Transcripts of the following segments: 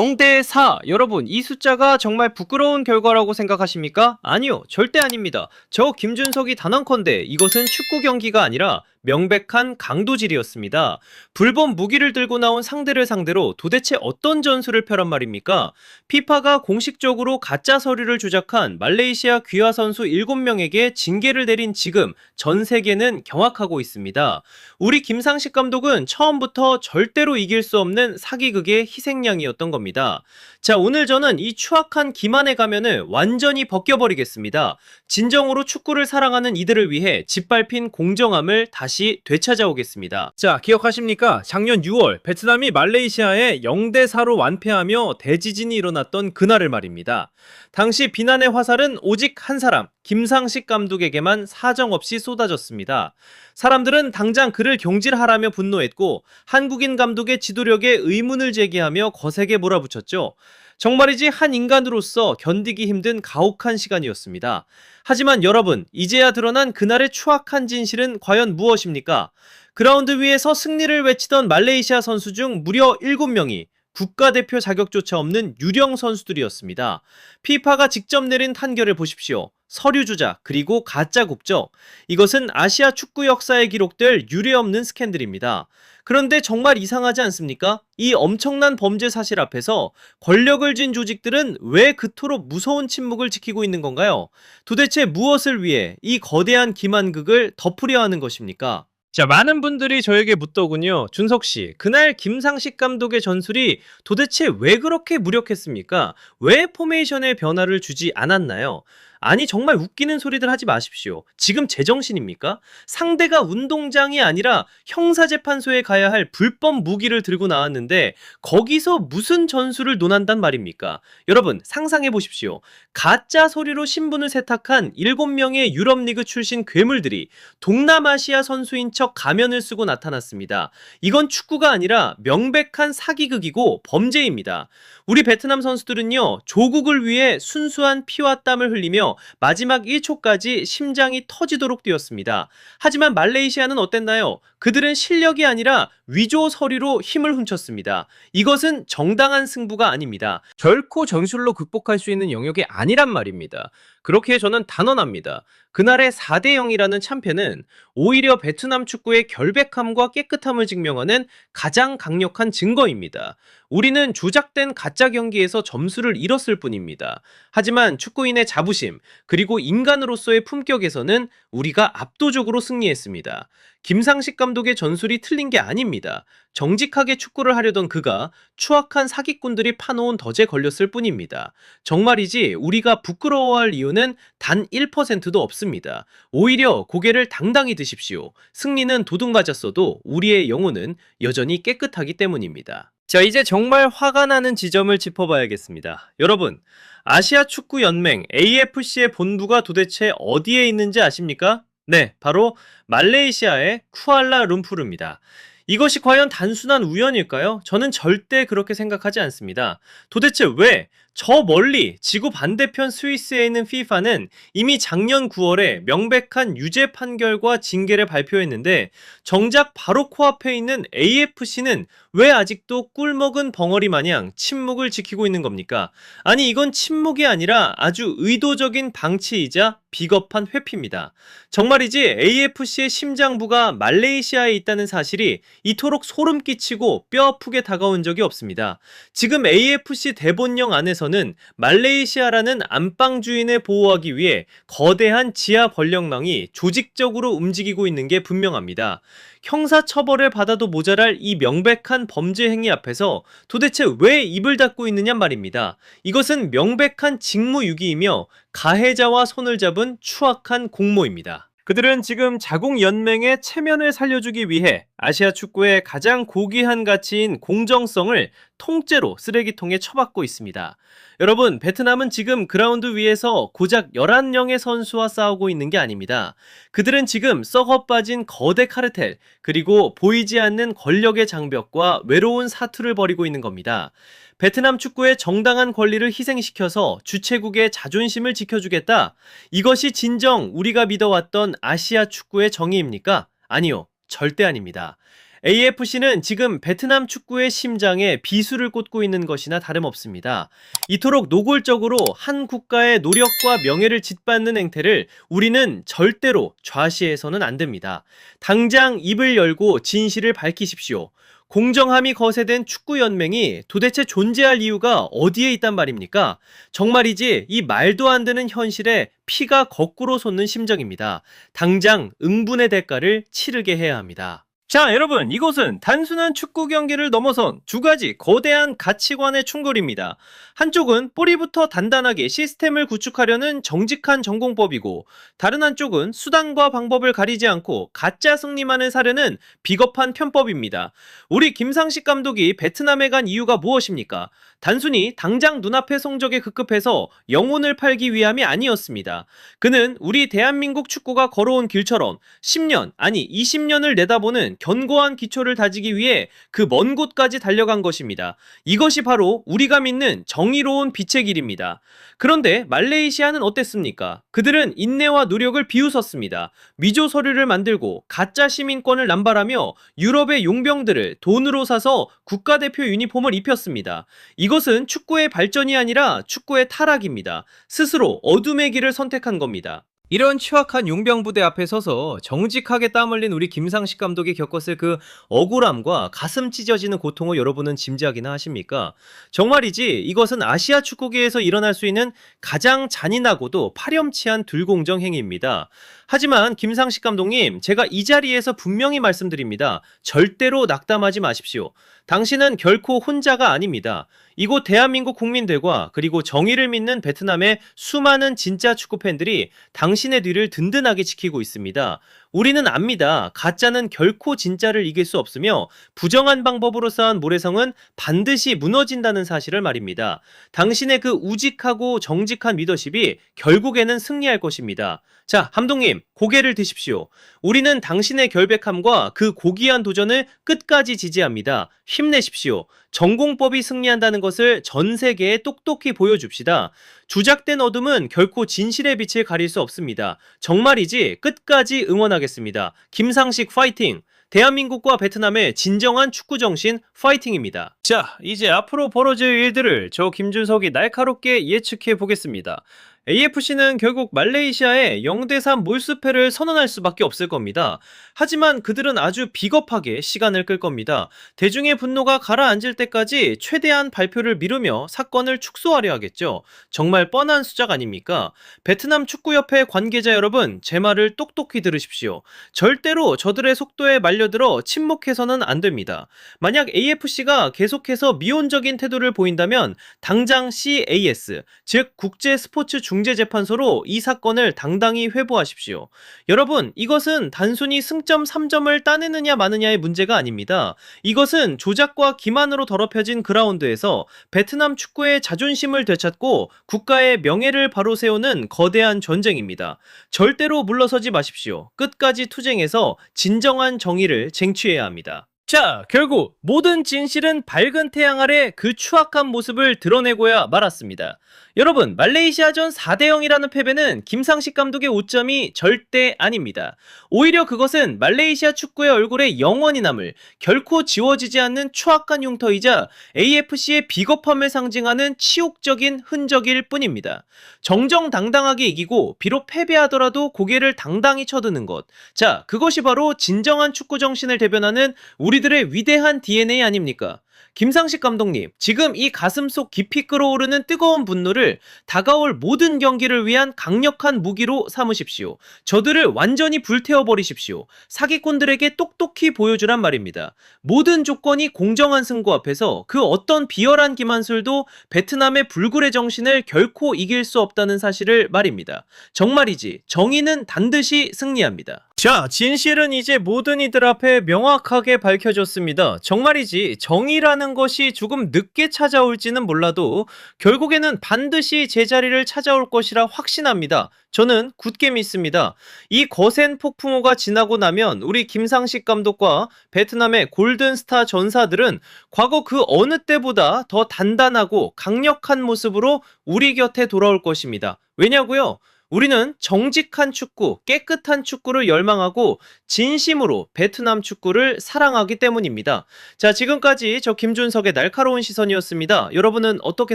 0대 4. 여러분, 이 숫자가 정말 부끄러운 결과라고 생각하십니까? 아니요, 절대 아닙니다. 저 김준석이 단언컨대 이것은 축구 경기가 아니라 명백한 강도질이었습니다. 불법 무기를 들고 나온 상대를 상대로 도대체 어떤 전술을 펴란 말입니까? 피파가 공식적으로 가짜 서류를 조작한 말레이시아 귀화 선수 7명에게 징계를 내린 지금 전 세계는 경악하고 있습니다. 우리 김상식 감독은 처음부터 절대로 이길 수 없는 사기극의 희생양이었던 겁니다. 자, 오늘 저는 이 추악한 기만의 가면을 완전히 벗겨버리겠습니다. 진정으로 축구를 사랑하는 이들을 위해 짓밟힌 공정함을 다시 되찾아오겠습니다. 자, 기억하십니까? 작년 6월 베트남이 말레이시아에 0대 4로 완패하며 대지진이 일어났던 그날을 말입니다. 당시 비난의 화살은 오직 한 사람, 김상식 감독에게만 사정없이 쏟아졌습니다. 사람들은 당장 그를 경질하라며 분노했고 한국인 감독의 지도력에 의문을 제기하며 거세게 몰아붙였죠. 정말이지 한 인간으로서 견디기 힘든 가혹한 시간이었습니다. 하지만 여러분, 이제야 드러난 그날의 추악한 진실은 과연 무엇입니까? 그라운드 위에서 승리를 외치던 말레이시아 선수 중 무려 7명이 국가대표 자격조차 없는 유령 선수들이었습니다. 피파가 직접 내린 판결을 보십시오. 서류 조작, 그리고 가짜 국적. 이것은 아시아 축구 역사에 기록될 유례없는 스캔들입니다. 그런데 정말 이상하지 않습니까? 이 엄청난 범죄 사실 앞에서 권력을 쥔 조직들은 왜 그토록 무서운 침묵을 지키고 있는 건가요? 도대체 무엇을 위해 이 거대한 기만극을 덮으려 하는 것입니까? 자, 많은 분들이 저에게 묻더군요. 준석 씨, 그날 김상식 감독의 전술이 도대체 왜 그렇게 무력했습니까? 왜 포메이션의 변화를 주지 않았나요? 아니 정말 웃기는 소리들 하지 마십시오. 지금 제정신입니까? 상대가 운동장이 아니라 형사재판소에 가야 할 불법 무기를 들고 나왔는데 거기서 무슨 전술을 논한단 말입니까? 여러분 상상해 보십시오. 가짜 소리로 신분을 세탁한 7명의 유럽리그 출신 괴물들이 동남아시아 선수인 척 가면을 쓰고 나타났습니다. 이건 축구가 아니라 명백한 사기극이고 범죄입니다. 우리 베트남 선수들은요, 조국을 위해 순수한 피와 땀을 흘리며 마지막 1초까지 심장이 터지도록 뛰었습니다. 하지만 말레이시아는 어땠나요? 그들은 실력이 아니라 위조 서류로 힘을 훔쳤습니다. 이것은 정당한 승부가 아닙니다. 결코 전술로 극복할 수 있는 영역이 아니란 말입니다. 그렇게 저는 단언합니다. 그날의 4대 0이라는 참패는 오히려 베트남 축구의 결백함과 깨끗함을 증명하는 가장 강력한 증거입니다. 우리는 조작된 가짜 경기에서 점수를 잃었을 뿐입니다. 하지만 축구인의 자부심, 그리고 인간으로서의 품격에서는 우리가 압도적으로 승리했습니다. 김상식 감독의 전술이 틀린 게 아닙니다. 정직하게 축구를 하려던 그가 추악한 사기꾼들이 파놓은 덫에 걸렸을 뿐입니다. 정말이지 우리가 부끄러워할 이유는 단 1%도 없습니다. 오히려 고개를 당당히 드십시오. 승리는 도둑 맞았어도 우리의 영혼은 여전히 깨끗하기 때문입니다. 자, 이제 정말 화가 나는 지점을 짚어봐야겠습니다. 여러분, 아시아 축구 연맹 AFC의 본부가 도대체 어디에 있는지 아십니까? 네, 바로 말레이시아의 쿠알라룸푸르입니다. 이것이 과연 단순한 우연일까요? 저는 절대 그렇게 생각하지 않습니다. 도대체 왜저 멀리 지구 반대편 스위스에 있는 FIFA는 이미 작년 9월에 명백한 유죄 판결과 징계를 발표했는데 정작 바로 코앞에 있는 AFC는 왜 아직도 꿀먹은 벙어리 마냥 침묵을 지키고 있는 겁니까? 아니 이건 침묵이 아니라 아주 의도적인 방치이자 비겁한 회피입니다. 정말이지 AFC의 심장부가 말레이시아에 있다는 사실이 이토록 소름 끼치고 뼈 아프게 다가온 적이 없습니다. 지금 AFC 대본령 안에서 는 말레이시아라는 안방 주인을 보호하기 위해 거대한 지하 권력망이 조직적으로 움직이고 있는 게 분명합니다. 형사 처벌을 받아도 모자랄 이 명백한 범죄 행위 앞에서 도대체 왜 입을 닫고 있느냐 말입니다. 이것은 명백한 직무유기이며 가해자와 손을 잡은 추악한 공모입니다. 그들은 지금 자국연맹의 체면을 살려주기 위해 아시아 축구의 가장 고귀한 가치인 공정성을 통째로 쓰레기통에 처박고 있습니다. 여러분, 베트남은 지금 그라운드 위에서 고작 11명의 선수와 싸우고 있는 게 아닙니다. 그들은 지금 썩어 빠진 거대 카르텔, 그리고 보이지 않는 권력의 장벽과 외로운 사투를 벌이고 있는 겁니다. 베트남 축구의 정당한 권리를 희생시켜서 주최국의 자존심을 지켜주겠다. 이것이 진정 우리가 믿어왔던 아시아 축구의 정의입니까? 아니요. 절대 아닙니다. AFC는 지금 베트남 축구의 심장에 비수를 꽂고 있는 것이나 다름없습니다. 이토록 노골적으로 한 국가의 노력과 명예를 짓밟는 행태를 우리는 절대로 좌시해서는 안 됩니다. 당장 입을 열고 진실을 밝히십시오. 공정함이 거세된 축구연맹이 도대체 존재할 이유가 어디에 있단 말입니까? 정말이지 이 말도 안 되는 현실에 피가 거꾸로 솟는 심정입니다. 당장 응분의 대가를 치르게 해야 합니다. 자, 여러분, 이것은 단순한 축구 경기를 넘어선 두 가지 거대한 가치관의 충돌입니다. 한쪽은 뿌리부터 단단하게 시스템을 구축하려는 정직한 전공법이고, 다른 한쪽은 수단과 방법을 가리지 않고 가짜 승리만을 사려는 비겁한 편법입니다. 우리 김상식 감독이 베트남에 간 이유가 무엇입니까? 단순히 당장 눈앞의 성적에 급급해서 영혼을 팔기 위함이 아니었습니다. 그는 우리 대한민국 축구가 걸어온 길처럼 10년, 아니 20년을 내다보는 견고한 기초를 다지기 위해 그 먼 곳까지 달려간 것입니다. 이것이 바로 우리가 믿는 정의로운 빛의 길입니다. 그런데 말레이시아는 어땠습니까? 그들은 인내와 노력을 비웃었습니다. 미조 서류를 만들고 가짜 시민권을 남발하며 유럽의 용병들을 돈으로 사서 국가대표 유니폼을 입혔습니다. 이것은 축구의 발전이 아니라 축구의 타락입니다. 스스로 어둠의 길을 선택한 겁니다. 이런 취약한 용병 부대 앞에 서서 정직하게 땀 흘린 우리 김상식 감독이 겪었을 그 억울함과 가슴 찢어지는 고통을 여러분은 짐작이나 하십니까? 정말이지 이것은 아시아 축구계에서 일어날 수 있는 가장 잔인하고도 파렴치한 불공정 행위입니다. 하지만 김상식 감독님, 제가 이 자리에서 분명히 말씀드립니다. 절대로 낙담하지 마십시오. 당신은 결코 혼자가 아닙니다. 이곳 대한민국 국민들과 그리고 정의를 믿는 베트남의 수많은 진짜 축구 팬들이 당신의 뒤를 든든하게 지키고 있습니다. 우리는 압니다. 가짜는 결코 진짜를 이길 수 없으며 부정한 방법으로 쌓은 모래성은 반드시 무너진다는 사실을 말입니다. 당신의 그 우직하고 정직한 리더십이 결국에는 승리할 것입니다. 자, 함동님, 고개를 드십시오. 우리는 당신의 결백함과 그 고귀한 도전을 끝까지 지지합니다. 힘내십시오. 전공법이 승리한다는 것을 전 세계에 똑똑히 보여줍시다. 주작된 어둠은 결코 진실의 빛을 가릴 수 없습니다. 정말이지 끝까지 응원하겠습니다. 김상식 파이팅! 대한민국과 베트남의 진정한 축구 정신 파이팅입니다. 자, 이제 앞으로 벌어질 일들을 저 김준석이 날카롭게 예측해 보겠습니다. AFC는 결국 말레이시아에 0대3 몰수패를 선언할 수밖에 없을 겁니다. 하지만 그들은 아주 비겁하게 시간을 끌 겁니다. 대중의 분노가 가라앉을 때까지 최대한 발표를 미루며 사건을 축소하려 하겠죠. 정말 뻔한 수작 아닙니까? 베트남 축구협회 관계자 여러분, 제 말을 똑똑히 들으십시오. 절대로 저들의 속도에 말려들어 침묵해서는 안 됩니다. 만약 AFC가 계속해서 미온적인 태도를 보인다면 당장 CAS, 즉 국제 스포츠 중재재판소로 이 사건을 당당히 회부하십시오. 여러분, 이것은 단순히 승점 3점을 따내느냐 마느냐의 문제가 아닙니다. 이것은 조작과 기만으로 더럽혀진 그라운드에서 베트남 축구의 자존심을 되찾고 국가의 명예를 바로 세우는 거대한 전쟁입니다. 절대로 물러서지 마십시오. 끝까지 투쟁해서 진정한 정의를 쟁취해야 합니다. 자, 결국 모든 진실은 밝은 태양 아래 그 추악한 모습을 드러내고야 말았습니다. 여러분, 말레이시아전 4대 0이라는 패배는 김상식 감독의 오점이 절대 아닙니다. 오히려 그것은 말레이시아 축구의 얼굴에 영원히 남을 결코 지워지지 않는 추악한 흉터이자 AFC의 비겁함을 상징하는 치욕적인 흔적일 뿐입니다. 정정당당하게 이기고 비록 패배하더라도 고개를 당당히 쳐드는 것. 자, 그것이 바로 진정한 축구 정신을 대변하는 우리들의 위대한 DNA 아닙니까? 김상식 감독님, 지금 이 가슴 속 깊이 끓어오르는 뜨거운 분노를 다가올 모든 경기를 위한 강력한 무기로 삼으십시오. 저들을 완전히 불태워버리십시오. 사기꾼들에게 똑똑히 보여주란 말입니다. 모든 조건이 공정한 승부 앞에서 그 어떤 비열한 기만술도 베트남의 불굴의 정신을 결코 이길 수 없다는 사실을 말입니다. 정말이지, 정의는 반드시 승리합니다. 자, 진실은 이제 모든 이들 앞에 명확하게 밝혀졌습니다. 정말이지, 정의라는 것이 조금 늦게 찾아올지는 몰라도 결국에는 반드시 제자리를 찾아올 것이라 확신합니다. 저는 굳게 믿습니다. 이 거센 폭풍우가 지나고 나면 우리 김상식 감독과 베트남의 골든스타 전사들은 과거 그 어느 때보다 더 단단하고 강력한 모습으로 우리 곁에 돌아올 것입니다. 왜냐고요? 우리는 정직한 축구, 깨끗한 축구를 열망하고 진심으로 베트남 축구를 사랑하기 때문입니다. 자, 지금까지 저 김준석의 날카로운 시선이었습니다. 여러분은 어떻게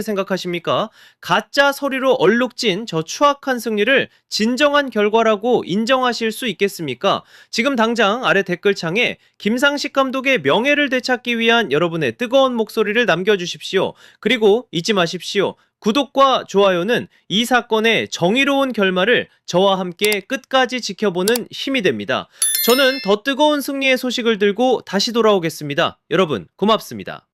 생각하십니까? 가짜 서리로 얼룩진 저 추악한 승리를 진정한 결과라고 인정하실 수 있겠습니까? 지금 당장 아래 댓글창에 김상식 감독의 명예를 되찾기 위한 여러분의 뜨거운 목소리를 남겨주십시오. 그리고 잊지 마십시오. 구독과 좋아요는 이 사건의 정의로운 결말을 저와 함께 끝까지 지켜보는 힘이 됩니다. 저는 더 뜨거운 승리의 소식을 들고 다시 돌아오겠습니다. 여러분, 고맙습니다.